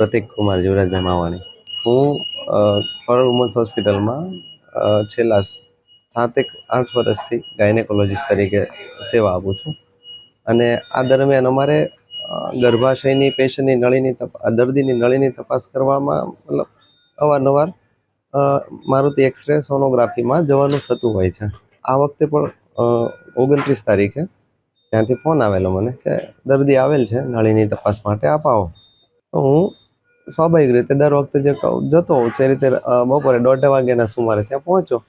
પ્રતિક કુમાર જીવરાજભાઈ માવાણી હું four women's હોસ્પિટલમાં છેલ્લા સાતેક આઠ વર્ષથી ગાયનેકોલોજીસ્ટ તરીકે સેવા આપું છું. અને આ દરમિયાન અમારે ગર્ભાશયની પેશન્ટની નળીની તપાસ દર્દીની નળીની તપાસ કરવામાં મતલબ અવારનવાર મારુતિ એક્સરે સોનોગ્રાફીમાં જવાનું થતું હોય છે. આ વખતે પણ ઓગણત્રીસ તારીખે ત્યાંથી ફોન આવેલો મને કે દર્દી આવેલ છે નળીની તપાસ માટે આપાવો તો હું સ્વાભાવિક રીતે દર વખતે જે જતો હોઉં છું એ રીતે બપોરે દોઢ વાગ્યાના સુમારે ત્યાં પહોંચ્યો.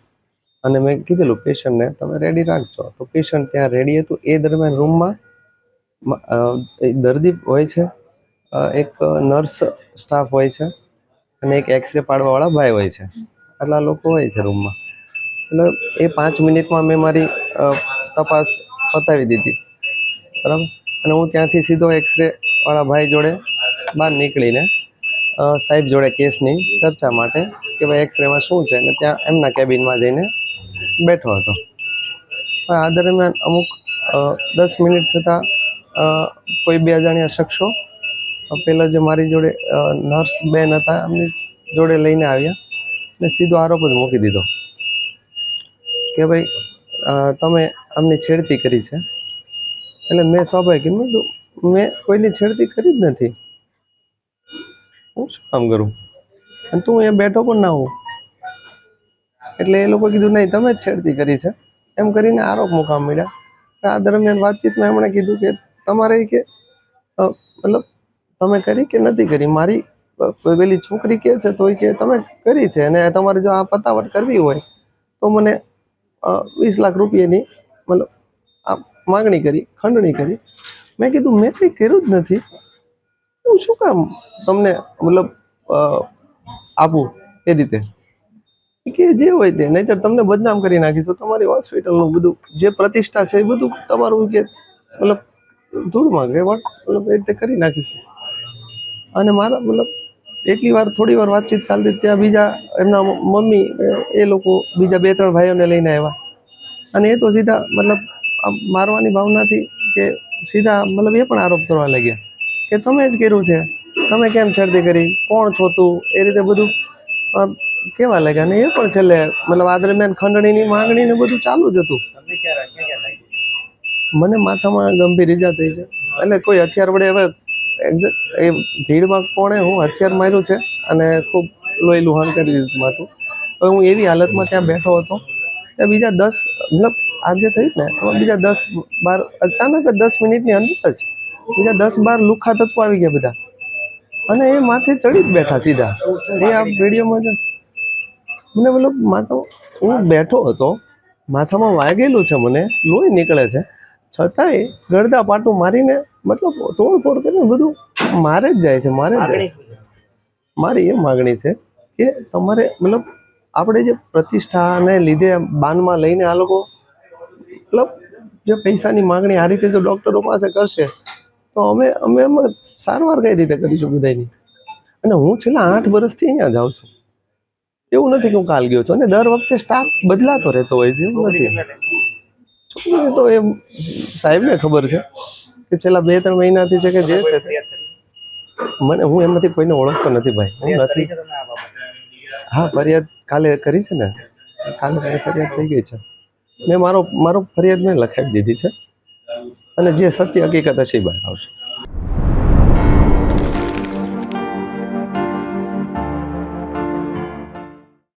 અને મેં કીધેલું, પેશન્ટને તમે રેડી રાખજો. તો પેશન્ટ ત્યાં રેડી હતું. એ દરમિયાન રૂમમાં દર્દી હોય છે એક નર્સ સ્ટાફ હોય છે અને એક એક્સરે પાડવાવાળા ભાઈ હોય છે. આટલા લોકો હોય છે રૂમમાં એટલે એ પાંચ મિનિટમાં મેં મારી તપાસ પતાવી દીધી. બરાબર? અને હું ત્યાંથી સીધો એક્સરે વાળા ભાઈ જોડે બહાર નીકળીને સાહેબ જોડે કેસની ચર્ચા માટે કે ભાઈ એક્સરેમાં શું છે? અને ત્યાં એમના કેબિનમાં જઈને બેઠો હતો. પણ આ દરમિયાન અમુક દસ મિનિટ થતાં કોઈ બે અજાણ્યા શખ્સો પહેલાં જે મારી જોડે નર્સ બેન હતા, એમની જોડે લઈને આવ્યા ને સીધો આરોપ જ મૂકી દીધો કે ભાઈ તમે આમની છેડતી કરી છે. એટલે મેં સ્વાભાવિક મેં કોઈની છેડતી કરી જ નથી. હું શું કામ કરું? અને તું અહીંયા બેઠો પણ ના હોઉં. એટલે એ લોકો કીધું, નહીં, તમે જ છેડતી કરી છે. એમ કરીને આરોપ મુકામ મળ્યા આ દરમિયાન વાતચીતમાં એમણે કીધું કે, તમારે કે મતલબ તમે કરી કે નથી કરી? મારી પેલી છોકરી કે છે તો કે તમે કરી છે અને તમારે જો આ પતાવટ કરવી હોય તો મને વીસ લાખ રૂપિયાની, મતલબ, આ માગણી કરી, ખંડણી કરી. મેં કીધું, મેં કંઈ કર્યું જ નથી. હું શું કામ તમને મતલબ આપું એ રીતે? કે જે હોય તે, નહીતર તમને બદનામ કરી નાખીશું. તમારી હોસ્પિટલનું બધું જે પ્રતિષ્ઠા છે એ બધું તમારું કે મતલબ ધૂળમાં કે વટ, મતલબ એ રીતે કરી નાખીશું. અને મારા મતલબ એટલી વાર થોડી વાર વાતચીત ચાલતી ત્યાં બીજા એમના મમ્મી એ લોકો બીજા બે ત્રણ ભાઈઓને લઈને આવ્યા. અને એ તો સીધા મતલબ મારવાની ભાવનાથી કે સીધા મતલબ એ પણ આરોપ કરવા લાગ્યા. કે તમે જ કર્યું છે? તમે કેમ છેડતી કરી? કોણ છો તું? એ રીતે બધું કેવા લાગ્યા? અને એ પણ છેલ્લે, મતલબ આ દરમિયાન ખંડણીની માંગણી ને બધું ચાલુ જ હતું. મને માથામાં ગંભીર ઈજા થઈ છે. એટલે કોઈ હથિયાર વડે હવે એ ભીડમાં કોણે હું હથિયાર માર્યું છે અને ખૂબ લોહી લુહાણ કરી દીધું માથું હવે હું એવી હાલતમાં ત્યાં બેઠો હતો. કે બીજા દસ, મતલબ આજે થયું ને એમાં બીજા દસ, બાર, અચાનક જ દસ મિનિટની અંદર જ બીજા દસ બાર લુખા તત્વો આવી ગયા બધા. અને એ માથે ચડી જ બેઠા સીધા. એ આ વિડીયોમાં જો મને મતલબ માથો હું બેઠો હતો માથામાં વાગેલું છે મને લોહી નીકળે છે. છતાંય ગળદા પાટું મારીને મતલબ તોડફોડ કરીને બધું મારે જ જાય છે મારે જ જાય. મારી એ માગણી છે કે તમારે મતલબ આપણે જે પ્રતિષ્ઠાને લીધે બાનમાં લઈને આ લોકો મતલબ જે પૈસાની માગણી આ રીતે જો ડૉક્ટરો પાસે કરશે તો અમે અમે એમાં સારવાર કઈ રીતે કરીશું બધાની અને હું છેલ્લા આઠ વર્ષથી અહીંયા જાઉં છું. એવું નથી કે હું કાલ ગયો છું. અને દર વખતે સ્ટાફ બદલાતો રહેતો હોય છે એવું નથી. છોકરી તો એમ સાહેબને ખબર છે કે છેલ્લા બે ત્રણ મહિનાથી છે કે જે છે મને હું એમાંથી કોઈને ઓળખતો નથી ભાઈ. હું નથી. હા ફરિયાદ કાલે કરી છે ને? કાલે ફરિયાદ થઈ ગઈ છે. મેં મારો મારો ફરિયાદ મેં લખાવી દીધી છે. અને જે સત્ય હકીકત હશે એ બહાર આવશે.